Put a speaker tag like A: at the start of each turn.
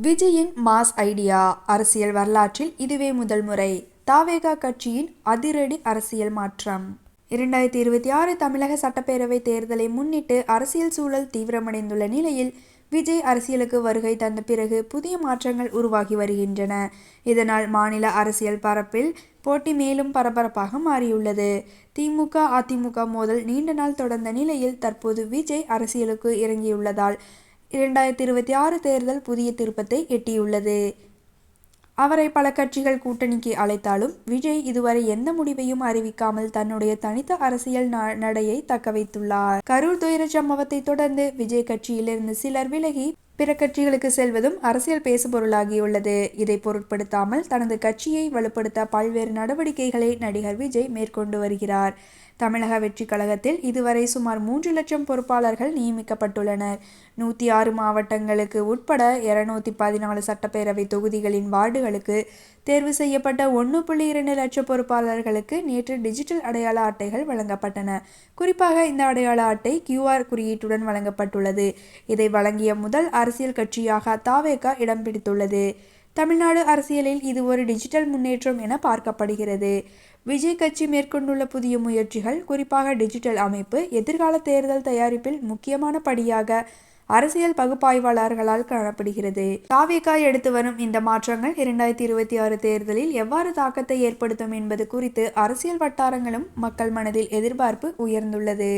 A: விஜயின் mass idea அரசியல் வரலாற்றில் இதுவே முதல் முறை. தாவேகா கட்சியின் அதிரடி அரசியல் மாற்றம். இரண்டாயிரத்தி இருபத்தி ஆறு தமிழக சட்டப்பேரவை தேர்தலை முன்னிட்டு அரசியல் சூழல் தீவிரமடைந்துள்ள நிலையில் விஜய் அரசியலுக்கு வருகை தந்த பிறகு புதிய மாற்றங்கள் உருவாகி வருகின்றன. இதனால் மாநில அரசியல் பரப்பில் போட்டி மேலும் பரபரப்பாக மாறியுள்ளது. திமுக அதிமுக மோதல் நீண்ட நாள் தொடர்ந்த நிலையில் தற்போது விஜய் அரசியலுக்கு இறங்கியுள்ளதால் இரண்டாயிரத்தி இருபத்தி ஆறு தேர்தல் புதிய திருப்பத்தை எட்டியுள்ளது. அவரை பல கட்சிகள் கூட்டணிக்கு அழைத்தாலும் விஜய் இதுவரை எந்த முடிவையும் அறிவிக்காமல் தன்னுடைய தனித்த அரசியல் நடையை தக்க வைத்துள்ளார் கரூர் துயர சம்பவத்தை தொடர்ந்து விஜய் கட்சியிலிருந்து சிலர் விலகி பிற கட்சிகளுக்கு செல்வதும் அரசியல் பேசுபொருளாகியுள்ளது. இதை பொருட்படுத்தாமல் தனது கட்சியை வலுப்படுத்த பல்வேறு நடவடிக்கைகளை நடிகர் விஜய் மேற்கொண்டு வருகிறார். தமிழக வெற்றி கழகத்தில் இதுவரை சுமார் மூன்று லட்சம் பொறுப்பாளர்கள் நியமிக்கப்பட்டுள்ளனர். நூற்றி ஆறு மாவட்டங்களுக்கு உட்பட இருநூத்தி பதினாலு சட்டப்பேரவை தொகுதிகளின் வார்டுகளுக்கு தேர்வு செய்யப்பட்ட ஒன்று புள்ளி இரண்டு லட்சம் பொறுப்பாளர்களுக்கு நேற்று டிஜிட்டல் அடையாள அட்டைகள் வழங்கப்பட்டன. குறிப்பாக இந்த அடையாள அட்டை கியூஆர் குறியீட்டுடன் வழங்கப்பட்டுள்ளது. இதை வழங்கிய முதல் அரசியல் கட்சியாக தாவேகா இடம் பிடித்துள்ளது. தமிழ்நாடு அரசியலில் இது ஒரு டிஜிட்டல் முன்னேற்றம் என பார்க்கப்படுகிறது. விஜய் கட்சி மேற்கொண்டுள்ள புதிய முயற்சிகள் குறிப்பாக டிஜிட்டல் அமைப்பு எதிர்கால தேர்தல் தயாரிப்பில் முக்கியமான படியாக அரசியல் பகுப்பாய்வாளர்களால் காணப்படுகிறது. தாவேகா எடுத்து வரும் இந்த மாற்றங்கள் இரண்டாயிரத்தி இருபத்தி ஆறு தேர்தலில் எவ்வாறு தாக்கத்தை ஏற்படுத்தும் என்பது குறித்து அரசியல் வட்டாரங்களும் மக்கள் மனதில் எதிர்பார்ப்பு உயர்ந்துள்ளது.